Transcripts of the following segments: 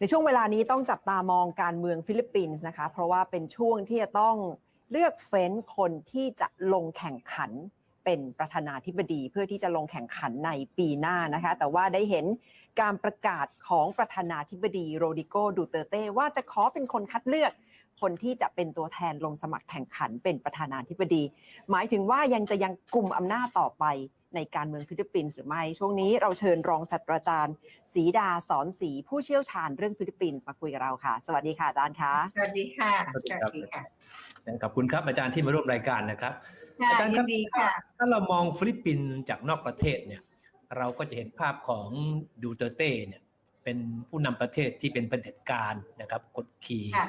ในช่วงเวลานี้ต้องจับตามองการเมืองฟิลิปปินส์นะคะ เพราะว่าเป็นช่วงที่จะต้องเลือกเฟ้นคนที่จะลงแข่งขันเป็นประธานาธิบดีเพื่อที่จะลงแข่งขันในปีหน้านะคะ แต่ว่าได้เห็นการประกาศของประธานาธิบดีโรดิโกดูเตเต้ว่าจะขอเป็นคนคัดเลือกคนที่จะเป็นตัวแทนลงสมัครแข่งขันเป็นประธานาธิบดี หมายถึงว่ายังจะยังกลุ่มอำนาจต่อไป ในการเมืองฟิลิปปินส์หรือไม่ ช่วงนี้เราเชิญรองศาสตราจารย์ศรีดาสอนศรีผู้เชี่ยวชาญเรื่องฟิลิปปินส์มาคุยกับเราค่ะ สวัสดีค่ะอาจารย์คะสวัสดีค่ะสวัสดีครับขอบคุณครับอาจารย์ที่มาร่วมรายการนะครับค่ะอาจารย์คยิรับนดีค่ะถ้าเรามองฟิลิปปินส์จากนอกประเทศเนี่ยเราก็จะเห็นภาพของดูเตอร์เต้เนี่ยเป็นผู้นำประเทศที่เป็นประเผด็จการนะครับกดขี่ค่ะ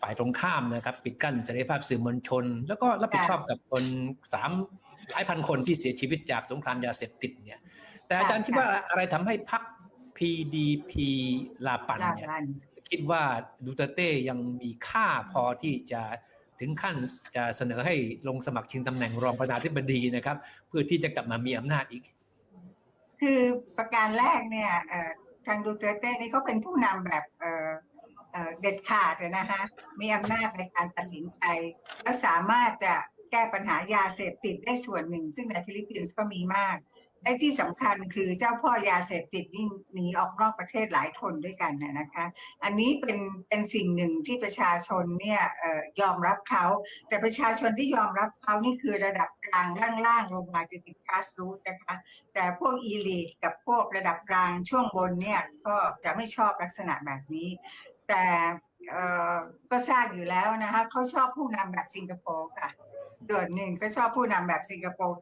ฝ่ายตรงข้ามนะครับ ปิดกั้นเสรีภาพสื่อมวลชน แล้วก็รับผิดชอบกับคนสาม หลายพันคนที่เสียชีวิตจากสงครามยาเสพติดเนี่ย แต่อาจารย์คิดว่าอะไรทำให้พรรค PDP ลาปันลาเนี่ยวันคิดว่าดูเตอร์เต้ยังมีค่าพอที่จะถึงขั้นจะเสนอให้ลงสมัครชิงตำแหน่งรองประธานาธิบดีนะครับ เพื่อที่จะกลับมามีอำนาจอีก คือประการแรกเนี่ยเอ่อทางดูเตอร์เต้นี่เขาเป็นผู้นำแบบเอ่อเอ่อเด็ดขาดเลยนะคะมีอำนาจในการตัดสินใจ และสามารถจะ แก้ปัญหายาเสพติดได้ส่วนหนึ่ง ซึ่งในฟิลิปปินส์ก็มีมากและที่สำคัญคือเจ้าพ่อยาเสพติดยิ่งหนีออกนอกประเทศหลายคนด้วยกันนะคะ อันนี้เป็นเป็นสิ่งหนึ่งที่ประชาชนเนี่ยออยอมรับเขา แต่ประชาชนที่ยอมรับเขานี่คือระดับกลางล่างๆลงมาจะติดคลาสรูทนะคะ แต่พวกอีลีกับพวกระดับกลางช่วงบนเนี่ยก็จะไม่ชอบลักษณะแบบนี้ แต่ก็ทราบอยู่แล้วนะคะเขาชอบผู้นำแบบสิงคโปร์ค่ะ ส่วนหนึ่งก็ชอบผู้นำแบบสิงคโปร์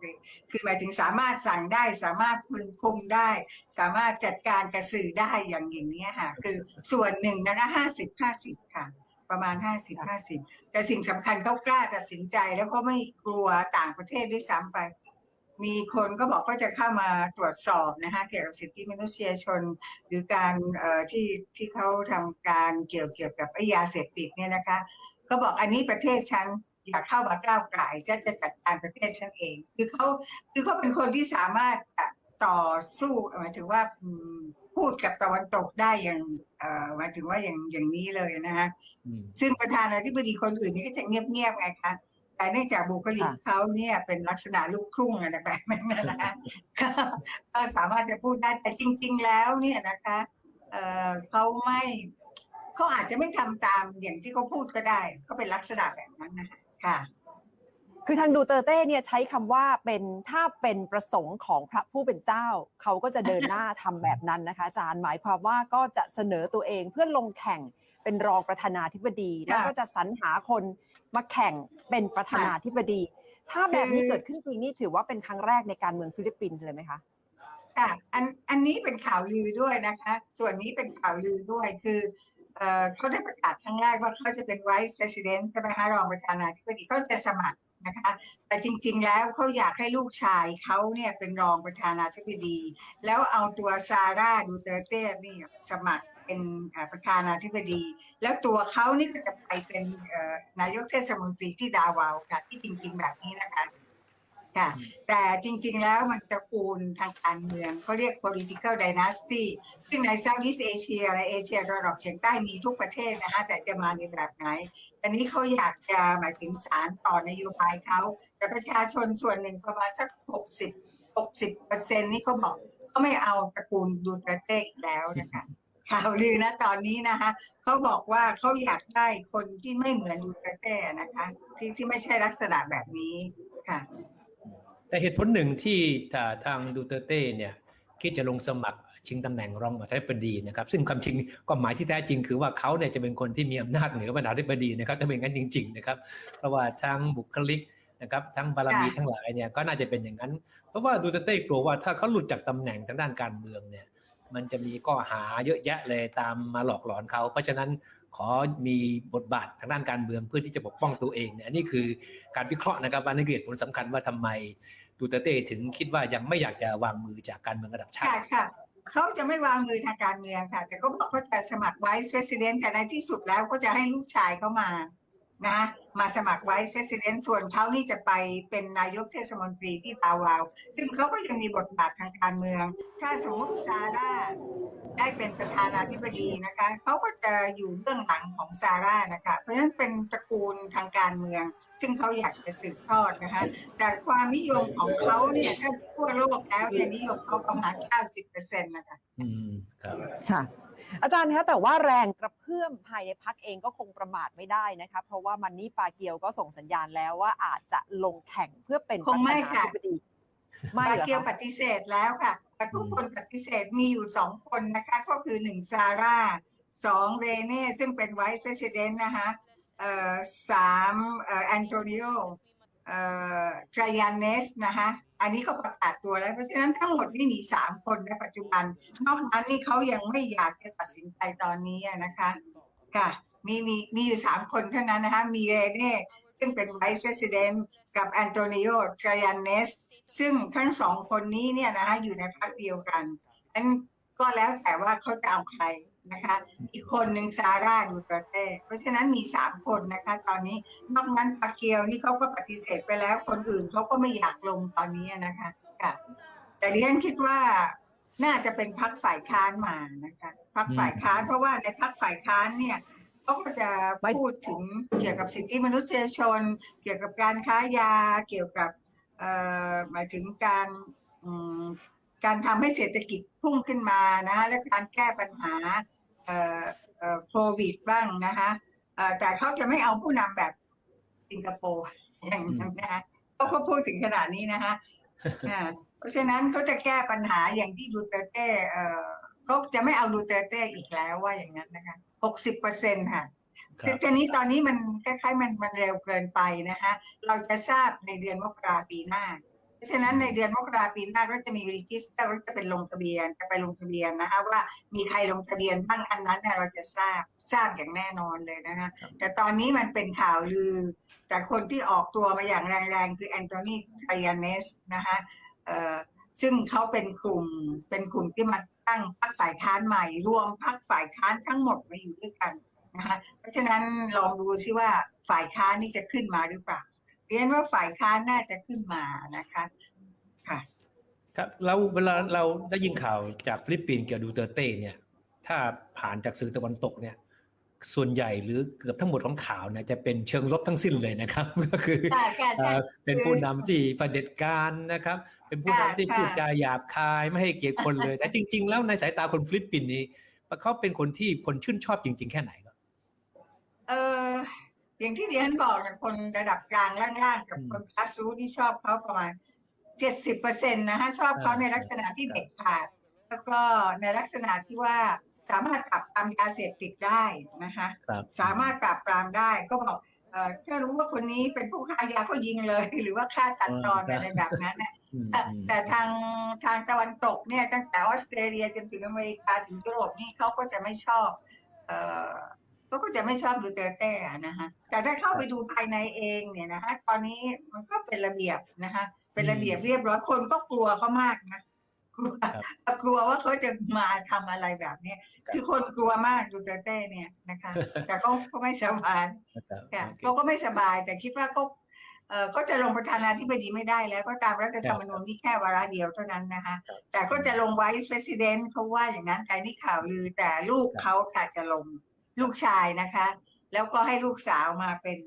คือหมายถึงสามารถสั่งได้ สามารถคุมคุมได้ สามารถจัดการกระสื่อได้อย่างอย่างนี้ค่ะ คือส่วนหนึ่งนะคะห้าสิบห้าสิบค่ะ ประมาณห้าสิบห้าสิบแต่สิ่งสำคัญเขากล้าตัดสินใจแล้วเขาไม่กลัวต่างประเทศด้วยซ้ำไปมีคนก็บอกว่าจะเข้ามาตรวจสอบนะคะเกี่ยวกับสิทธิมนุษยชน หรือการที่ที่เขาทำการเกี่ยวเกี่ยวกับไอยาเสพติดเนี่ยนะคะเขาบอกอันนี้ประเทศฉัน อยากเข้ามาก้าวไก่จะจะจัดการประเทศฉันเอง คือเขาคือเขาเป็นคนที่สามารถต่อสู้หมายถึงว่าอืมพูดกับตะวันตกได้อย่างเอ่อหมายถึงว่าอย่างอย่างนี้เลยนะคะอืมซึ่งประธานาธิบดีคนอื่นนี่ก็จะเงียบๆไงคะแต่เนื่องจากบุคลิกค่ะเขาเนี่ยเป็นลักษณะลูกครุ่งอะไรแบบนั้นนะคะก็ก็สามารถจะพูดได้แต่จริง ๆ แล้วเนี่ยนะคะเอ่อเขาไม่เขาอาจจะไม่ทำตามอย่างที่เขาพูดก็ได้ ก็เป็นลักษณะแบบนั้นนะคะ ค่ะ คือทางดูเตอร์เต้เนี่ยใช้คำว่าเป็นถ้าเป็นประสงค์ของพระผู้เป็นเจ้า เขาก็จะเดินหน้าทำแบบนั้นนะคะอาจารย์หมายความว่าก็จะเสนอตัวเองเพื่อลงแข่งเป็นรองประธานาธิบดี แล้วก็จะสรรหาคนมาแข่งเป็นประธานาธิบดี ถ้าแบบนี้เกิดขึ้นจริงนี่ถือว่าเป็นครั้งแรกในการเมืองฟิลิปปินส์เลยไหมคะค่ะอันอันนี้เป็นข่าวลือด้วยนะคะ ส่วนนี้เป็นข่าวลือด้วยคือ เขาได้ประกาศครั้งแรกว่าเขาจะเป็น vice president ใช่ไหมคะรองประธานาธิบดีเขาจะสมัครนะคะ แต่จริงๆแล้วเขาอยากให้ลูกชายเขาเนี่ยเป็นรองประธานาธิบดี แล้วเอาตัวซาร่าดูเตอร์เต้นี่สมัครเป็นประธานาธิบดี แล้วตัวเขานี่ก็จะไปเป็นนายกเทศมนตรีที่ดาวาวค่ะที่จริง ๆ แบบนี้นะคะ ค่ะ แต่จริงๆแล้วมันตระกูลทางการเมืองเขาเรียก political dynasty ซึ่งใน Southeast Asia ในเอเชียตะวันออกเฉียงใต้มีทุกประเทศนะคะแต่จะมาในแบบไหนตอนนี้เขาอยากจะหมายถึงสารต่อนโยบายเขา แต่ประชาชนส่วนหนึ่งประมาณสัก 60 60เปอร์เซ็นต์นี่เขาบอกเขาไม่เอาตระกูลดูเตอร์เต้อีกแล้วนะคะข่าวลือนะตอนนี้นะคะเขาบอกว่าเขาอยากได้คนที่ไม่เหมือนดูเตอร์เต้นะคะที่ที่ไม่ใช่ลักษณะแบบนี้ค่ะ แต่เหตุผลหนึ่งที่ทางดูเตเต้เนี่ยคิดจะลงสมัครชิงตำแหน่งรองประธานาธิบดีนะครับ ซึ่งความจริงความหมายที่แท้จริงคือว่าเขาเนี่ยจะเป็นคนที่มีอำนาจเหนือประธานาธิบดีนะครับถ้าเป็นงั้นจริง ๆ นะครับ เพราะว่าทั้งบุคลิกนะครับทั้งบารมีทั้งหลายเนี่ยก็น่าจะเป็นอย่างนั้น เพราะว่าดูเตเต้กลัวว่าถ้าเขาหลุดจากตำแหน่งทางด้านการเมืองเนี่ยมันจะมีข้อหาเยอะแยะเลยตามมาหลอกหลอนเขา เพราะฉะนั้นขอมีบทบาททางด้านการเมืองเพื่อที่จะปกป้องตัวเองเนี่ยอันนี่คือการวิเคราะห์นะครับว่านี่คือเหตุผลสำคัญว่าทำไม ดูเตเต้ถึงคิดว่ายังไม่อยากจะวางมือจากการเมืองระดับชาค่ะติค่ะ เขาจะไม่วางมือทางการเมืองค่ะ แต่เขาบอกเขาจะสมัครไวซ์ e ร i d e n t แต่ในที่สุดแล้วก็จะให้ลูกชายเขามา นะ มาสมัครไวซ์ e ร i d e n t ส่วนเขานี่จะไปเป็นนายกเทศมนตรีที่ตาวาว ซึ่งเขาก็ยังมีบทบาททางการเมือง ถ้าสมมติซาร่าได้เป็นประธานาธิบดีนะคะเขาก็จะอยู่เบื้องหลังของซาร่านะคะเพราะฉะนั้นเป็นตระกูลทางการเมือง ซึ่งเขาอยากจะสืบทอดนะคะแต่ความนิยมของเขาเนี่ยถ้าทั่วโลกแล้วเนี่ยนิยมเขาประมาณ 90%นะคะอืมครับค่ะ อาจารย์คะแต่ว่าแรงกระเพื่อมภายในพักเองก็คงประมาทไม่ได้นะคะเพราะว่ามันนี่ปาเกียวก็ส่งสัญญาณแล้วว่าอาจจะลงแข่งเพื่อเป็นคงไม่ประธาค่ะนาธิบดีไม่ปาเหรอเกียวปคะฏิเสธแล้วค่ะ แต่ทุกคนปฏิเสธมีอยู่สองคนนะคะ ก็คือหนึ่งซาร่าสองเรเน่ซึ่งเป็นไวซ์ e ร s เดนต์นะคะเอ่อสามเอ่อแอนโทนิโอเอ่อ ทรยานเนสนะคะอันนี้เขาประกาศตัวแล้ว เพราะฉะนั้นทั้งหมดนี่มีสามคนในปัจจุบัน นอกนั้นนี่เขายังไม่อยากจะตัดสินใจตอนนี้นะคะค่ะมีมีมีอยู่สามคนเท่านั้นนะคะมีเรเน่ซึ่งเป็น Vice President กับแอนโตนิโอทร y ยันเนสซึ่งทั้งสองคนนี้เนี่ยนะคะอยู่ในพรรคเดียวกันนั้นก็แล้วแต่ว่าเขาจะเอาใคร นะคะ อีกคนหนึ่งซาร่าดูเตอร์เต้เพราะฉะนั้นมีสามคนนะคะ ตอนนี้นอกนั้นปาเกียวนี่เขาก็ปฏิเสธไปแล้ว คนอื่นเขาก็ไม่อยากลงตอนนี้นะคะค่ะแต่ดิฉันคิดว่าน่าจะเป็นพรรคฝ่ายค้านมานะคะพรรคฝ่ายค้านเพราะว่าในพรรคฝ่ายค้านเนี่ยเขาก็จะพูดถึงเกี่ยวกับสิทธิมนุษยชน เกี่ยวกับการค้ายา เกี่ยวกับเอ่อหมายถึงการอืมการทำให้เศรษฐกิจพุ่งขึ้นมานะคะและการแก้ปัญหาเอ่อเอ่อ โควิดบ้างนะคะเอ่อแต่เขาจะไม่เอาผู้นำแบบสิงคโปร์อย่างนั้นนะคะเขาก็พูดถึงขนาดนี้นะคะอ่าเพราะฉะนั้นเขาจะแก้ปัญหาอย่างที่ดูเตอร์เต้เอ่อเขาจะไม่เอาดูเตอร์เต้อีกแล้วว่าอย่างนั้นนะคะหกสิบเปอร์เซ็นค่ะครับคือทีนี้ตอนนี้มันคล้ายๆมันมันเร็วเกินไปนะคะเราจะทราบในเดือนมกราปีหน้าเพ ราะฉะนั้นในเดือนมกราปีหน้าก็จะมีรีจิสเตอร์ก็จะเป็นลงทะเบียนจะไปลงทะเบียนนะคะว่ามีใครลงทะเบียนบ้างอันนั้นเนี่ยเราจะทราบทราบอย่างแน่นอนเลยนะคะแต่ตอนนี้มันเป็นข่าวลือ แต่คนที่ออกตัวมาอย่างแรงๆ คือแอนโทนีไทยาเนสนะคะเอ่อซึ่งเขาเป็นกลุ่มเป็นกลุ่มที่มาตั้งพรรคฝ่ายค้านใหม่ รวมพรรคฝ่ายค้านทั้งหมดมาอยู่ด้วยกันนะคะเพราะฉะนั้นลองดูซิว่าฝ่ายค้านนี่จะขึ้นมาหรือเปล่า เรียนว่าฝ่ายค้านน่าจะขึ้นมานะคะค่ะครับแล้วเวลาเราได้ยินข่าวจากฟิลิปปินส์เกี่ยวกับดูเตอร์เต้เนี่ย ถ้าผ่านจากสื่อตะวันตกเนี่ย ส่วนใหญ่หรือเกือบทั้งหมดของข่าวเนี่ยจะเป็นเชิงลบทั้งสิ้นเลยนะครับ ก็คือใช่ค่ะใช่เอ่อเป็นผู้นำที่ประเผด็จการนะครับ เป็นผู้นำที่ค่ะพูดจาหยาบคายไม่ให้เกียรติคนเลย แต่จริง ๆ แล้วในสายตาคนฟิลิปปินส์นี้เขาเป็นคนที่คนชื่นชอบจริง ๆ แค่ไหนครับเออ อย่างที่เรียนบอกเนี่ยคนระดับกลางล่างๆกับอืมคนคลาสซูที่ชอบเขาประมาณเจ็ดสิบเปอร์เซ็นต์นะคะชอบเขาอ่าในลักษณะที่เด็ดขาด แล้วก็ในลักษณะที่ว่าสามารถปรับปรามยาเสพติดได้นะคะครับสามารถปราบปรามได้ก็บอกเอ่อถ้ารู้ว่าคนนี้เป็นผู้ค้ายาก็ยิงเลย หรือว่าฆ่าตัดตอนอะไรแบบนั้นน่ะอืมแต่อืมแต่ทางทางตะวันตกเนี่ยตั้งแต่ออสเตรเลียจนถึงอเมริกาถึงยุโรปนี่เขาก็จะไม่ชอบ เอ่อ เขาก็จะไม่ชอบดูเตอร์เต้อะนะคะแต่ถ้าเข้าไปดูภายในเองเนี่ยนะคะตอนนี้มันก็เป็นระเบียบนะคะเป็นระเบียบเรียบร้อยคนก็กลัวเขามากนะกลัวกลัวว่าเขาจะมาทำอะไรแบบเนี้ยคือคนกลัวมากดูเตอร์เต้เนี่ยนะคะ แต่เขาเขาไม่สบายนะครับค่ะโอเคเขาก็ไม่สบาย แต่คิดว่าเขาเอ่อเขาจะลงประธานาธิบดีไม่ได้แล้ว ก็ตามรัฐธรรมนูญที่แค่วาระเดียวเท่านั้นนะคะครับแต่ก็จะลงไวส์ e ร i เดนต์เขาว่าอย่างนั้นแต่นี่ข่าวลือแต่ลูกครับเขาค่ะจะลง ลูกชายนะคะ แล้วก็ให้ลูกสาวมาเป็น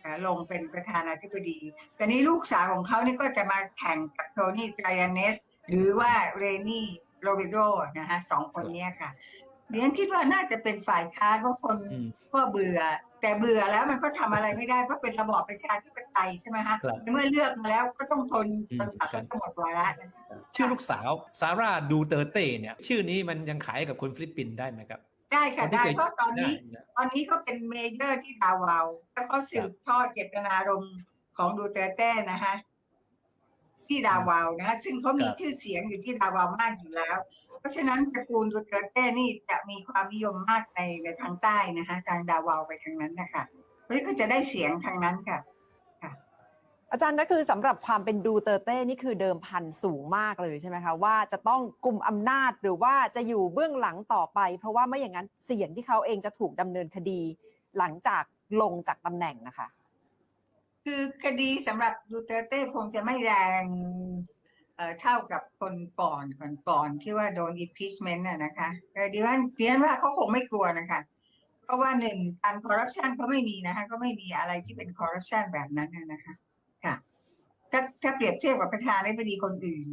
เอ่อลงเป็นประธานาธิบดีแต่นี้ลูกสาวของเขานี่ก็จะมาแข่งกับโทนี่ไกรยานเนส หรือว่าเรนี่โรบิโดนะคะสองคนเนี้ยค่ะเรียนคิดว่าน่าจะเป็นฝ่ายค้านเพราะคนอืมก็เบื่อ แต่เบื่อแล้วมันก็ทำอะไรไม่ได้เพราะเป็นระบอบประชาธิปไตยใช่ไหมฮะครับเมื่อเลือกมาแล้วก็ต้องทนอืมจนกว่าครัเขาบจะหมดวาระนะชื่อลูกสาวซาร่าดูเตอร์เต้เนี่ย ชื่อนี้มันยังขายกับคนฟิลิปปินส์ได้ไหมครับ ได้ค่ะคนที่ได้เคยเพราะตอนนี้ได้ะตอนนี้เขาเป็นเมเจอร์ที่ดาวาวแล้วเขาสืบทอดเจตนารมณ์ของดูเตอร์เต้นะคะที่ดาวาวนะคะซึ่งเขามีชื่อเสียงอยู่ที่ดาวาวมากอยู่แล้ว เพราะฉะนั้นตระกูลดูเตอร์เต้นี่จะมีความนิยมมากในในทางใต้นะคะทางดาวาวไปทางนั้นนะคะเพราะฉะนั้นก็จะได้เสียงทางนั้นค่ะ อาจารย์นั่นคือสำหรับความเป็นดูเตอร์เต้นี่คือเดิมพันสูงมากเลยใช่ไหมคะว่าจะต้องกลุ่มอำนาจหรือว่าจะอยู่เบื้องหลังต่อไป เพราะว่าไม่อย่างนั้นเสี่ยงที่เขาเองจะถูกดำเนินคดี หลังจากลงจากตำแหน่งนะคะ คือคดีสำหรับดูเตอร์เต้คงจะไม่แรงเอ่อเท่ากับคนก่อนก่อนก่อนที่ว่าโดน impeachment น่ะนะคะเออดิฉันดิฉันว่าเขาคงไม่กลัวนะคะเพราะว่าหนึ่งการคอร์รัปชันเขาไม่มีนะคะก็ไม่มีอะไรที่เป็นคอร์รัปชันแบบนั้นนะคะ ถ้าถ้าเปรียบเทียบกับประธานาธิบดีคนอื่น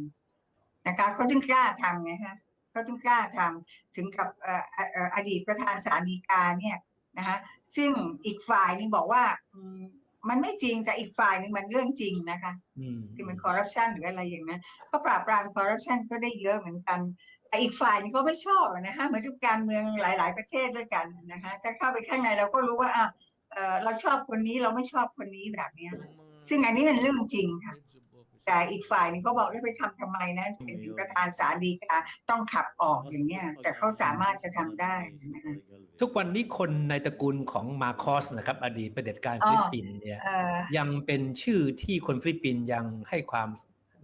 นะคะเขาจึงกล้าทำไงฮะเขาจึงกล้าทำถึงกับเอ่อเอ่อเอ่ออดีตประธานศาลฎีกาเนี่ยนะคะซึ่งอีกฝ่ายหนึงบอกว่าอืมมันไม่จริงแต่อีกฝ่ายหนึงมันเรื่องจริงนะคะอืมคือมันคอร์รัปชันหรืออะไรอย่างนั้นก็ปราบปรามคอร์รัปชันก็ได้เยอะเหมือนกันแต่อีกฝ่ายหนึงก็ไม่ชอบนะคะเหมือนทุกการเมืองหลาย ๆ ประเทศด้วยกันนะคะถ้าเข้าไปข้างในเราก็รู้ว่าอะเอ่อเราชอบคนนี้เราไม่ชอบคนนี้แบบเนี้ย ซึ่งอันนี้มันเรื่องจริงค่ะ แต่อีกฝ่ายหนึงก็บอกว่าไปทำทำไมนะเป็นถึงประธานศาลฎีกาต้องขับออกอย่างเงี้ยแต่เขาสามารถจะทำได้นะคะทุกวันนี้คนในตระกูลของมาคอสนะครับ อดีตประเผด็จการอ๋อฟิลิปปินส์เนี่ยเอ่อยังเป็นชื่อที่คนฟิลิปปินส์ยังให้ความ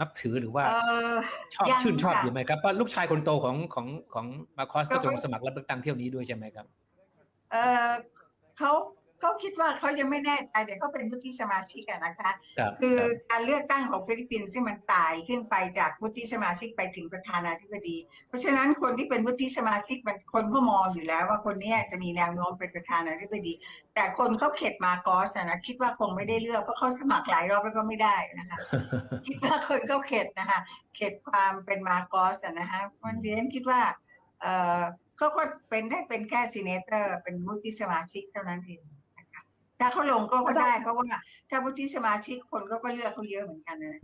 นับถือหรือว่าเอ่อชอบยังชื่นชอบค่ะอยู่ไหมครับเพราะลูกชายคนโตของของของมาคอสก็ก็ไม่จะลงสมัครรับเลือกตั้งเที่ยวนี้ด้วยใช่ไหมครับ เออเขา เขาคิดว่าเขายังไม่แน่ใจแต่เขาเป็นวุฒิสมาชิกอะนะคะครับคือครับการเลือกตั้งของฟิลิปปินส์ซึ่งมันตายขึ้นไปจากวุฒิสมาชิกไปถึงประธานาธิบดี เพราะฉะนั้นคนที่เป็นวุฒิสมาชิกมันคนก็มองอยู่แล้ว ว่าคนเนี้ยจะมีแนวโน้มเป็นประธานาธิบดี แต่คนเขาเข็ดมาโกอสอะนะคิดว่าคงไม่ได้เลือกเพราะเขาสมัครหลายรอบแล้วก็ไม่ได้นะคะคิดว่าคนเขาเข็ดนะคะเข็ดความเป็นมาโกอสอะนะคะมันเรียนคิดว่า เออเขาก็เป็นได้เป็นแค่ซีเนเตอร์ เป็นวุฒิสมาชิกเท่านั้นเองนะคะ ถ้าเขาลงก็ก็ได้เพราะว่าถ้าวุฒิสมาชิกคนก็ก็เลือกเขาเยอะเหมือนกันนะ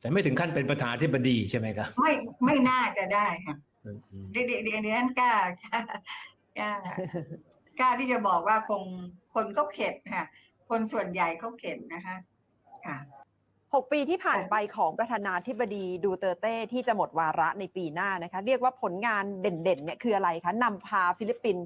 แต่ไม่ถึงขั้นเป็นประธานาธิบดีใช่ไหมครับ ไม่ไม่น่าจะได้ค่ะอืมอืมเดี๋ยวเดี๋ยวเดี๋ยวเดี๋ยวนั้นกล้ากล้ากล้ากล้าที่จะบอกว่าคงคนเขาเข็ดค่ะ คนส่วนใหญ่เขาเข็ดนะคะค่ะหกปีที่ผ่านไปของประธานาธิบดีดูเตอร์เต้ที่จะหมดวาระในปีหน้านะคะ เรียกว่าผลงานเด่นๆเนี่ยคืออะไรคะนำพาฟิลิปปินส์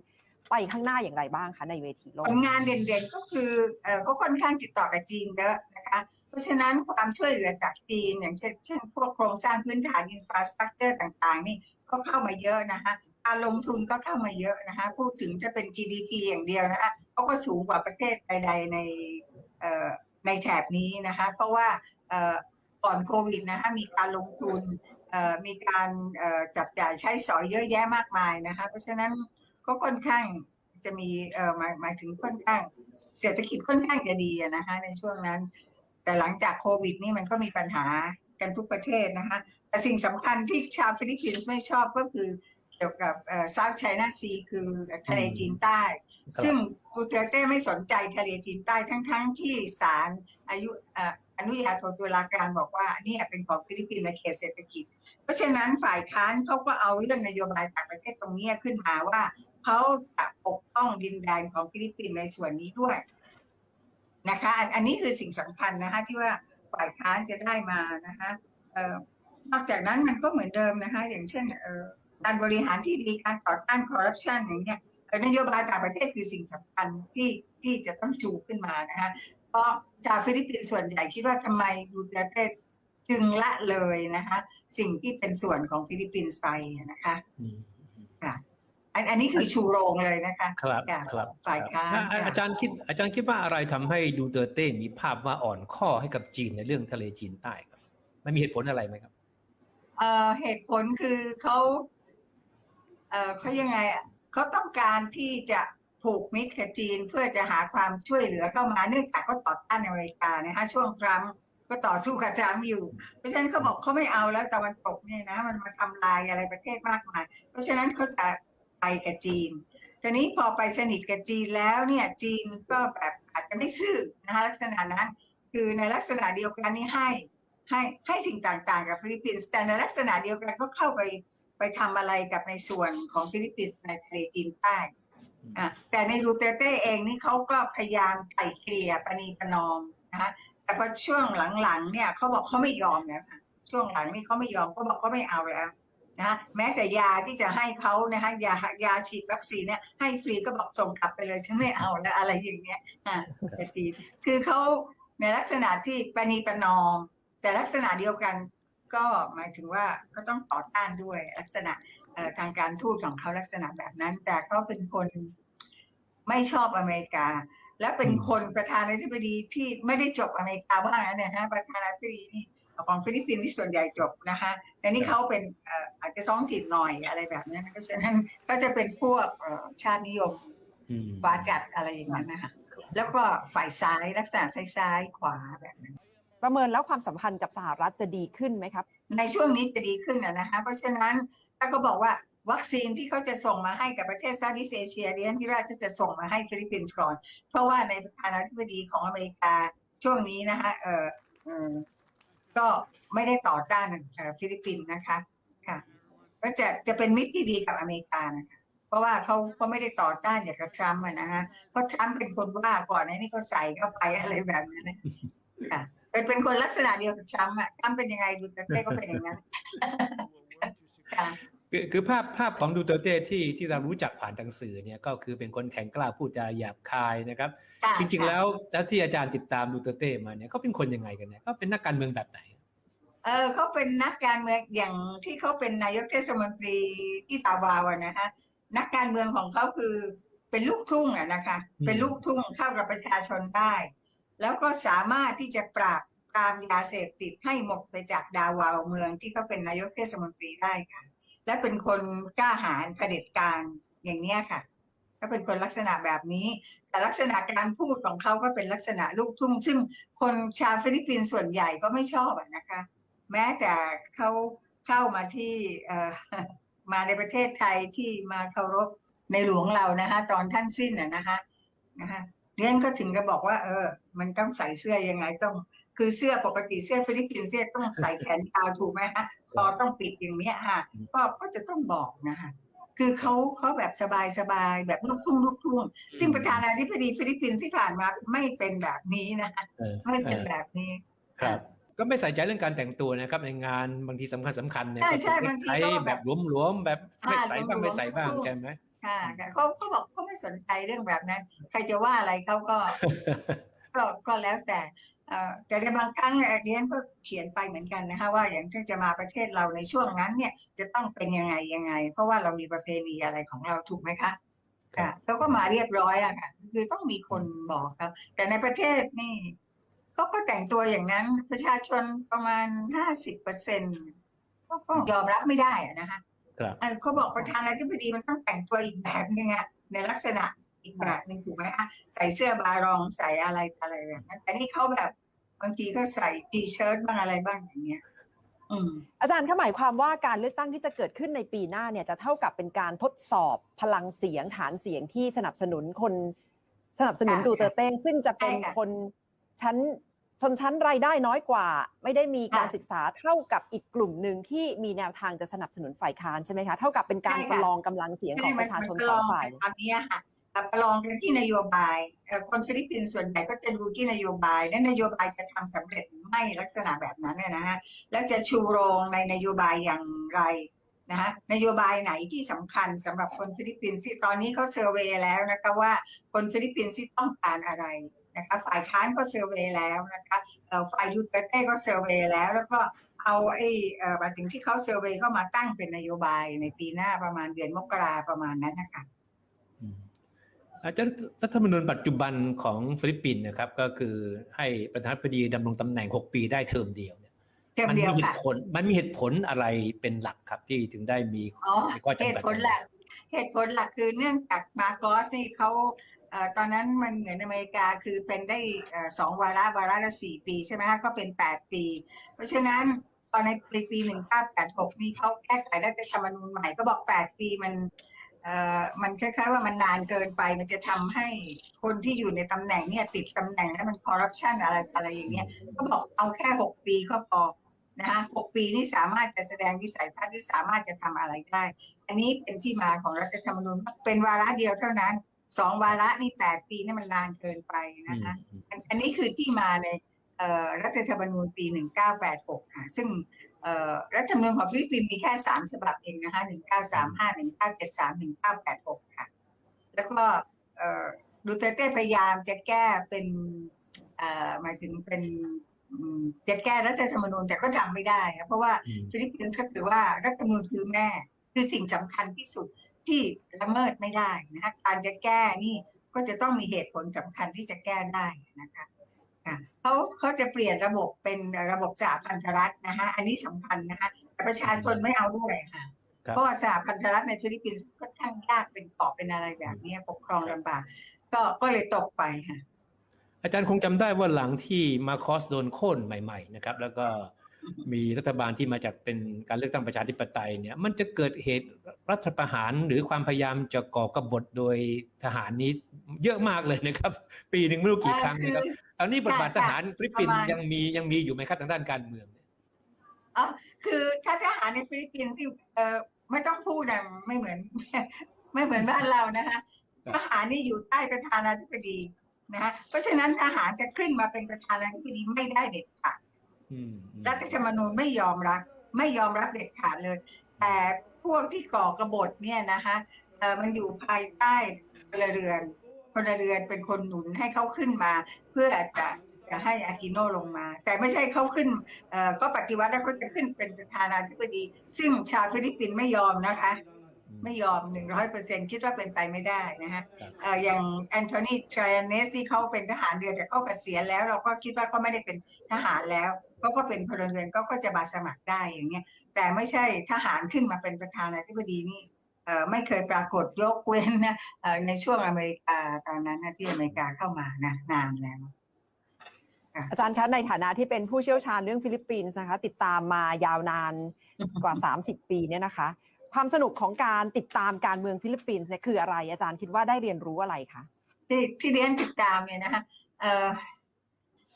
ไปข้างหน้าอย่างไรบ้างคะในเวทีโลผกลงานเด่นๆก็คือเอ่อก็ค่อนข้างติดต่อกับจีนเยอะนะคะ เพราะฉะนั้นความช่วยเหลือจากจีนอย่างเช่นเช่นพวกโครงสร้างพื้นฐานอินฟราสตรักเจอร์ต่างๆ นี่ก็เข้ามาเยอะนะคะการลงทุนก็เข้ามาเยอะนะคะพูดถึงจะเป็น GDP อย่างเดียวนะคะเขาก็สูงกว่าประเทศใดๆในในแถบนี้นะคะเพราะว่าก่อนโควิดนะคะมีการลงทุนมีการจับจ่ายใช้สอยเยอะแยะมากมายนะคะเพราะฉะนั้น ก็ค่อนข้างจะมีเอ่อหมายหมายถึงค่อนข้าง เศรษฐกิจค่อนข้างจะดีอะนะคะในช่วงนั้น แต่หลังจากโควิดนี่มันก็มีปัญหากันทุกประเทศนะคะแต่สิ่งสำคัญที่ชาวฟิลิปปินส์ไม่ชอบก็คือเกี่ยวกับเอ่อ South China Sea คือทะเลจีนใต้ซึ่งดูเตอร์เต้ไม่สนใจทะเลจีนใต้ทั้งๆที่ศาลอายุเอ่ออนุญาโตตุลาการบอกว่าเนี่ยเป็นของฟิลิปปินส์ในเขตเศรษฐกิจ เพราะฉะนั้นฝ่ายค้านเขาก็เอาเรื่องนโยบายต่างประเทศตรงนี้ขึ้นมาว่าเขาจะปกป้องดินแดนของฟิลิปปินส์ในส่วนนี้ด้วยนะคะ อันนี้คือสิ่งสำคัญนะคะที่ว่าฝ่ายค้านจะได้มานะคะนอกจากนั้นมันก็เหมือนเดิมนะคะ อย่างเช่นการบริหารที่ดีการต่อต้านคอร์รัปชันอย่างเงี้ยนโยบายต่างประเทศคือสิ่งสำคัญที่ที่จะต้องชูขึ้นมานะคะเพราะชาวฟิลิปปินส์ส่วนใหญ่คิดว่าทำไมดูเตอร์เต้ จึงละเลยนะคะ สิ่งที่เป็นส่วนของฟิลิปปินส์ไปนะคะอืมอันอันนี้คือชูโรงเลยนะคะครับค่ะครับฝ่ายค้านอะค่ะอาจารย์คิด อาจารย์คิดว่าอะไรทำให้ดูเตอร์เต้มีภาพว่าอ่อนข้อให้กับจีนในเรื่องทะเลจีนใต้ครับมันมีเหตุผลอะไรไหมครับเอ่อเหตุผลคือเขาเอ่อเขายังไงอะเขาต้องการที่จะผูกมิตรกับจีนเพื่อจะหาความช่วยเหลือเข้ามาเนื่องจากเขาต่อต้านอเมริกานะคะช่วงทรัมป์ ก็ต่อสู้กับทรัมป์อยู่ เพราะฉะนั้นเขาบอกเขาไม่เอาแล้วตะวันตกเนี่ยนะ มันมาทำลายอะไรประเทศมากมาย เพราะฉะนั้นเขาจะไปกับจีนทีนี้พอไปสนิทกับจีนแล้วเนี่ยจีนก็แบบอาจจะไม่ซื่อนะคะลักษณะนั้น คือในลักษณะเดียวกันนี่ให้ให้ให้สิ่งต่างๆ กับฟิลิปปินส์แต่ในลักษณะเดียวกันก็เข้าไปไปทำอะไรกับในส่วนของฟิลิปปินส์ในทะเลจีนใต้อะแต่ในดูเตเต้เองนี่เขาก็พยายามไก่เกลี่ยประนีประนอมนะคะ แต่พอช่วงหลังๆเนี่ยเขาบอกเขาไม่ยอมนะคะช่วงหลังนี่เขาไม่ยอมเขาบอกเขาไม่เอาแล้วนะแม้แต่ยาที่จะให้เขานะคะยายาฉีดวัคซีนเนี่ยให้ฟรีก็บอกส่งกลับไปเลยฉันไม่เอาแล้วอะไรอย่างเงี้ยอะกับจีนคือเขาในลักษณะที่ประนีประนอม แต่ลักษณะเดียวกันก็หมายถึงว่าก็ต้องต่อต้านด้วยลักษณะทางการทูตของเขาลักษณะแบบนั้น แต่เขาเป็นคนไม่ชอบอเมริกา และเป็นคนประธานาธิบดีที่ไม่ได้จบอเมริกาว่างั้นเนี่ยฮะประธานาธิบดีนี่ของฟิลิปปินส์ที่ส่วนใหญ่จบนะคะแต่นี่เขาเป็นเอ่ออาจจะท้องถิ่นหน่อยอะไรแบบนั้นเพราะฉะนั้นก็จะเป็นพวกเอ่อชาตินิยมอืมวาจัดอะไรอย่างนั้นนะคะแล้วก็ฝ่ายซ้ายลักษณะซ้ายๆขวาแบบนั้น ประเมินแล้วความสัมพันธ์กับสหรัฐจะดีขึ้นไหมครับ ในช่วงนี้จะดีขึ้นนะนะคะเพราะฉะนั้นถ้าเขาบอกว่า วัคซีนที่เขาจะส่งมาให้กับประเทศซาอุดิเอเชียเดียนที่ราชจะส่งมาให้ฟิลิปปินส์ก่อน เพราะว่าในประธานาธิบดีของอเมริกาช่วงนี้นะคะเออเออก็ไม่ได้ต่อต้านเอ่อฟิลิปปินส์นะคะค่ะก็จะจะเป็นมิตรที่ดีกับอเมริกานะคะเพราะว่าเขาเขาไม่ได้ต่อต้านอย่างกับทรัมป์อะนะคะเพราะทรัมป์เป็นคนว่าก่อนหน้านี้เขาใส่เข้าไปอะไรแบบนั้นนะค่ะเป็นเป็นคนลักษณะเดียวกับทรัมป์อะทรัมป์เป็นยังไงดูแต่เต้ก็เป็นอย่างนั้นค่ะ คือคือภาพภาพของดูเตอร์เต้ที่ที่เรารู้จักผ่านทางสื่อเนี่ยก็คือเป็นคนแข็งกล้าพูดจาหยาบคายนะครับค่ะจริง ๆ แล้วแล้วที่อาจารย์ติดตามดูเตอร์เต้มาเนี่ยเขาเป็นคนยังไงกันเนี่ยเขาเป็นนักการเมืองแบบไหน เออเขาเป็นนักการเมืองอย่างที่เขาเป็นนายกเทศมนตรีที่ตาวาวอะนะคะนักการเมืองของเขาคือเป็นลูกทุ่งอะนะคะอืมเป็นลูกทุ่งเข้ากับประชาชนได้ แล้วก็สามารถที่จะปราบปรามยาเสพติดให้หมดไปจากดาวาวเมืองที่เขาเป็นนายกเทศมนตรีได้ค่ะ และเป็นคนกล้าหาญเผด็จการอย่างเนี้ยค่ะ ก็เป็นคนลักษณะแบบนี้ แต่ลักษณะการพูดของเขาก็เป็นลักษณะลูกทุ่ง ซึ่งคนชาวฟิลิปปินส์ส่วนใหญ่ก็ไม่ชอบอะนะคะ แม้แต่เขาเข้ามาที่เออมาในประเทศไทยที่มาเคารพในหลวงเรานะคะ ตอนท่านสิ้นอะนะคะนะคะเรียนก็ถึงก็บอกว่า เออ มันต้องใส่เสื้อยังไงต้อง คือเสื้อปกติเสื้อฟิลิปปินส์เสื้อต้องใส่แขนยาวถูกไหมฮะ คอต้องปิดอย่างเนี้ยค่ะก็ก็จะต้องบอกนะคะคือเขาเขาแบบสบายสบายๆแบบลูกทุ่งลูกทุ่งซึ่งประธานาธิบดีฟิลิปปินส์ที่ผ่านมาไม่เป็นแบบนี้นะคะเออไม่เป็นเออแบบนี้ครับ ก็ไม่ใส่ใจเรื่องการแต่งตัวนะครับ ในงานบางทีสำคัญสำคัญเนี่ยใช่ใช่ก็บางทีใช้ก็แบแบบบหลวมๆแบบอ่าใส่บ้างหลวมๆไม่ใส่บ้างทุกใช่ไหมค่ะค่ะเขาเขาบอกเขาไม่สนใจเรื่องแบบนั้น ใครจะว่าอะไรเขาก็ก็ก็แล้วแต่เอ่อ แต่ในบางครั้งเนี่ยเรียนก็เขียนไปเหมือนกันนะคะว่าอย่างที่จะมาประเทศเราในช่วงนั้นเนี่ยจะต้องเป็นยังไงยังไง เพราะว่าเรามีประเพณีอะไรของเราถูกไหมคะค่ะเขาก็มาเรียบร้อยอะค่ะคือต้องมีคนบอกครับ แต่ในประเทศนี่เขาก็แต่งตัวอย่างนั้นประชาชนประมาณห้าสิบเปอร์เซ็นต์ก็ยอมรับไม่ได้อะนะคะครับเออเขาบอกประธานาธิบดีมันต้องแต่งตัวอีกแบบนึงอะในลักษณะ อีกแบบหนึ่งถูกไหมอะใส่เสื้อบารองใส่อะไรอะไรแบบนั้นแต่นี่เขาแบบบางทีก็ใส่ทีเชิ้ตบ้างอะไรบ้างอย่างเงี้ยอืมอาจารย์ก็หมายความว่าการเลือกตั้งที่จะเกิดขึ้นในปีหน้าเนี่ยจะเท่ากับเป็นการทดสอบพลังเสียงฐานเสียงที่สนับสนุนคนสนับสนุนค่ะดูเตอร์เต้ซึ่งจะเป็นใช่ค่ะคนชั้นชนชั้นรายได้น้อยกว่า ไม่ได้มีการค่ะศึกษาเท่ากับอีกกลุ่มหนึ่งที่มีแนวทางจะสนับสนุนฝ่ายค้านใช่ไหมคะเท่ากับเป็นการใช่ปค่ะระลองกำลังเสียงของประชาชนมัสองลฝ่ายกันตอนเนี้ยค่ะ ประลองกันที่นโยบายคนฟิลิปปินส์ส่วนใหญ่ก็จะดูที่นโยบาย และนโยบายจะทำสำเร็จหรือไม่ลักษณะแบบนั้นเนี่ยนะฮะแล้วจะชูโรงในนโยบายอย่างไรนะฮะนโยบายไหนที่สำคัญสำหรับคนฟิลิปปินส์ที่ตอนนี้เขาเซอร์เวยแล้วนะคะว่าคนฟิลิปปินส์ที่ต้องการอะไรนะคะฝ่ายค้านก็เซอร์เวยแล้วนะคะฝ่ายยูเตเต้ก็เซอร์เวยแล้ว แล้วก็เอาไอ้เอ่อมาถึงที่เขาเซอร์เวยเข้ามาตั้งเป็นนโยบายในปีหน้าประมาณเดือนมกราประมาณนั้นนะคะ รย์รัฐธรรมนูญปัจจุบันของฟิลิปปินส์นะครับ ก็คือให้ประธานาธิบดีดำรงตำแหน่ง 6 ปีได้เทอมเดียวเนี่ยเทอมมัเดียวมีเหค่ะตุผลมันมีเหตุผลอะไรเป็นหลักครับที่ถึงได้มีอ๋อมีข้อเหจำตุกัดผลหลักเหตุผลหลักคือเนื่องจากมาโกสนี่เขาเอ่อตอนนั้นมันเหมือนอเมริกาคือเป็นได้เอ่อสองวาระวาระละสี่ปีใช่ไหมคะก็เป็นแปดปี เพราะฉะนั้นตอนในปีปีหนึ่งเก้าแปดหกนี่เขาแก้ไขรัฐธรรมนูญใหม่ก็บอกแปดปีมันเอ่อ มันคล้ายๆว่ามันนานเกินไป มันจะทำให้คนที่อยู่ในตำแหน่งเนี่ยติดตำแหน่งแล้วมันคอร์รัปชันอะไรอะไรอย่างเงี้ยก็บอกเอาแค่หกปีก็พอนะคะหกปีนี่สามารถจะแสดงวิสัยทัศน์ที่สามารถจะทำอะไรได้ อันนี้เป็นที่มาของรัฐธรรมนูญเป็นวาระเดียวเท่านั้นสองวาระนี่แปดปีนี่มันนานเกินไปอืมนะคะอืมอันอันนี้คือที่มาในเอ่อรัฐธรรมนูญปี1986ค่ะซึ่งเอ่อ รัฐธรรมนูญของฟิลิปปินส์มีแค่สามฉบับเองนะคะ1935 1973 1986ค่ะ แล้วก็เอ่อดูเตอร์เต้พยายามจะแก้เป็นเอ่อหมายถึงเป็นอืมจะแก้รัฐธรรมนูญแต่ก็ทำไม่ได้นะเพราะว่าอืมฟิลิปปินส์ก็ถือว่ารัฐธรรมนูญคือแม่คือสิ่งสำคัญที่สุดที่ละเมิดไม่ได้นะคะการจะแก้นี่ก็จะต้องมีเหตุผลสำคัญที่จะแก้ได้นะคะค่ะ เขาเขาจะเปลี่ยนระบบเป็นระบบสหพันธรัฐนะคะอันนี้สำคัญนะคะแต่ประชาชนไม่เอาด้วยค่ะครับเพราะว่าสหพันธรัฐในฟิลิปปินส์ค่อนข้างยากเป็นเกาะเป็นอะไรแบบนี้ปกครองลำบาก ก็ก็เลยตกไปค่ะ อาจารย์คงจำได้ว่าหลังที่มาคอสโดนโค่นใหม่ ๆ นะครับ แล้วก็มีรัฐบาลที่มาจากเป็นการเลือกตั้งประชาธิปไตยเนี่ย มันจะเกิดเหตุรัฐประหารหรือความพยายามจะก่อกบฏโดยทหารนี้เยอะมากเลยนะครับ ปีหนึ่งไม่รู้กี่ครั้งนะครับ ตอนนี้บทบาททหารฟิลิปปินส์ประมาณยังมียังมีอยู่ไหมครับทางด้านการเมืองเนี่ยอ๋อคือถ้าทหารในฟิลิปปินส์ที่เออไม่ต้องพูดนะไม่เหมือน ไม่เหมือนบ้านเรานะคะครับทหารนี่อยู่ใต้ประธานาธิบดีนะคะเพราะฉะนั้นทหารจะขึ้นมาเป็นประธานาธิบดีไม่ได้เด็ดขาดอืมอืมรัฐธรรมนูญไม่ยอมรับ ไม่ยอมรับเด็ดขาดเลย แต่พวกที่ก่อกบฏเนี่ยนะคะเออมันอยู่ภายใต้พลเรือน พลเรือนเป็นคนหนุนให้เขาขึ้นมา เพื่อจะจะให้อากิโนลงมา แต่ไม่ใช่เขาขึ้นเอ่อเขาปฏิวัติแล้วเขาจะขึ้นเป็นประธานาธิบดี ซึ่งชาวฟิลิปปินส์ไม่ยอมนะคะ ไม่ยอมหนึ่งร้อยเปอร์เซ็นคิดว่าเป็นไปไม่ได้นะฮะครับเอ่ออย่างแอนโทนีทรานเนสที่เขาเป็นทหารเรือแต่เขาเกษียณแล้ว เราก็คิดว่าเขาไม่ได้เป็นทหารแล้วเขาก็เป็นพลเรือนก็ก็จะมาสมัครได้อย่างเงี้ยแต่ไม่ใช่ทหารขึ้นมาเป็นประธานาธิบดีนี่เอ่อ ไม่เคยปรากฏยกเว้นนะเอ่อในช่วงอเมริกาตอนนั้นนะที่อเมริกาเข้ามานะนานแล้วอาจารย์คะในฐานะที่เป็นผู้เชี่ยวชาญเรื่องฟิลิปปินส์นะคะ ติดตามมายาวนานกว่า 30 ปีเนี่ยนะคะ ความสนุกของการติดตามการเมืองฟิลิปปินส์เนี่ยคืออะไร อาจารย์คิดว่าได้เรียนรู้อะไรคะที่ที่เรียนติดตามเนี่ยนะคะ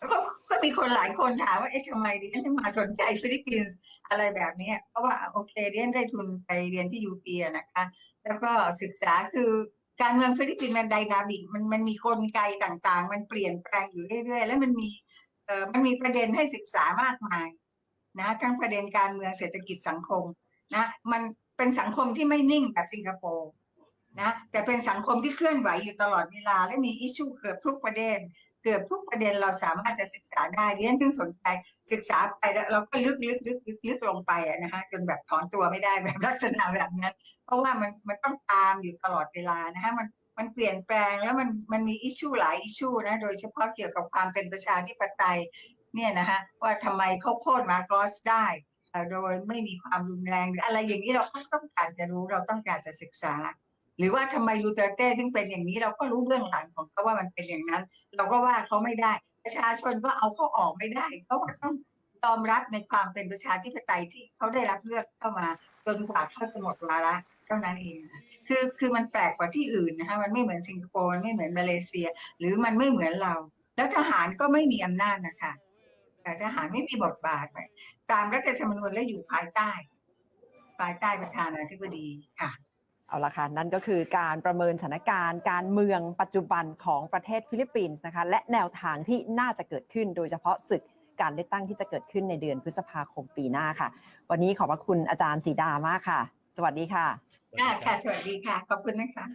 ก็ก็มีคนหลายคนถามว่าเอ๊ะทำไมเรียนถึงมาสนใจฟิลิปปินส์อะไรแบบนี้เพราะว่าโอเคเรียนได้ทุนไปเรียนที่ยูปีนะคะ แล้วก็ศึกษาคือการเมืองฟิลิปปินส์มันไดนามิกมันมันมีกลไกต่างๆ มันเปลี่ยนแปลงอยู่เรื่อยๆ แล้วมันมีเอ่อมันมีประเด็นให้ศึกษามากมายนะทั้งประเด็นการเมืองเศรษฐกิจสังคมนะมันเป็นสังคมที่ไม่นิ่งแบบสิงคโปร์นะแต่เป็นสังคมที่เคลื่อนไหวอยู่ตลอดเวลา และมีอิชชูเกือบทุกประเด็น กือบทุกประเด็นเราสามารถจะศึกษาได้เรียนถึงสนใจศึกษาไปแล้วเราก็ลึกลึกลึกลึกลึกลงไปนะคะจนแบบถอนตัวไม่ได้แบบลักษณะแบบนั้น เพราะว่ามันมันต้องตามอยู่ตลอดเวลานะคะมันมันเปลี่ยนแปลงแล้วมันมันมีอิชชูหลายอิชชูนะโดยเฉพาะเกี่ยวกับความเป็นประชาธิปไตยเนี่ยนะคะว่าทำไมเขาโค่นมาร์กอสได้โดยไม่มีความรุนแรงหรืออะไรอย่างนี้เราก็ต้องการจะรู้เราต้องการจะศึกษา หรือว่าทำไมลูเตอร์เต้ถึงเป็นอย่างนี้ เราก็รู้เบื้องหลังของเขาว่ามันเป็นอย่างนั้น เราก็ว่าเขาไม่ได้ ประชาชนก็เอาเขาออกไม่ได้เขาก็ต้องยอมรับในความเป็นประชาธิปไตยที่เขาได้รับเลือกเข้ามา จนกว่าเขาจะหมดวาระเท่านั้นเองคือคือมันแปลกกว่าที่อื่นนะคะมันไม่เหมือนสิงคโปร์มันไม่เหมือนมาเลเซีย หรือมันไม่เหมือนเรา แล้วทหารก็ไม่มีอำนาจนะคะแต่ทหารไม่มีบทบาทตามรัฐธรรมนูญและอยู่ภายใต้ ภายใต้ประธานาธิบดีค่ะ เอาละค่ะนั่นก็คือการประเมินสถานการณ์การเมืองปัจจุบันของประเทศฟิลิปปินส์นะคะและแนวทางที่น่าจะเกิดขึ้นโดยเฉพาะศึกการเลือกตั้งที่จะเกิดขึ้นในเดือนพฤษภาคมปีหน้าค่ะ วันนี้ขอบพระคุณอาจารย์สีดามากค่ะ สวัสดีค่ะค่ะ สวัสดีค่ะ ขอบคุณนะคะ